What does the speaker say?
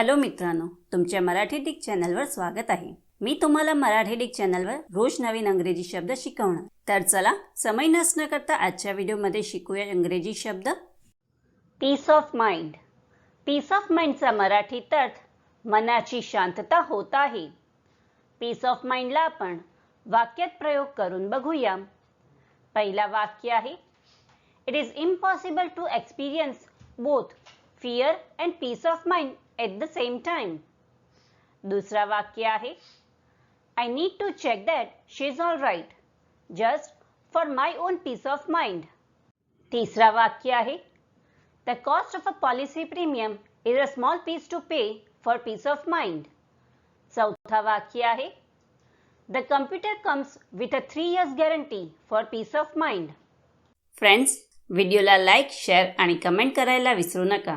Hello मित्रांनो तुमच्या Marathi Dick चॅनलवर स्वागत आहे. मी तुम्हाला मराठी डिक चॅनलवर रोज नवीन अंग्रेजी शब्द शिकवणार. तर चला समय नसणं करता आजच्या व्हिडिओमध्ये शिकूया इंग्रजी शब्द. Peace of mind peace of माइंडचा मराठीत अर्थ मनाची शांतता होत आहे. पीस ऑफ माइंडला आपण वाक्यात प्रयोग करून बघूया. पहिला वाक्य आहे it is impossible to experience both fear and peace of mind at the same time दुसरा वाक्य आहे I need to check that she is all right just for my own peace of mind तिसरा वाक्य आहे the cost of a policy premium is a small piece to pay for peace of mind चौथा वाक्य आहे the computer comes with a three years guarantee for peace of mind friends व्हिडिओला like share आणि comment करायला विसरू नका.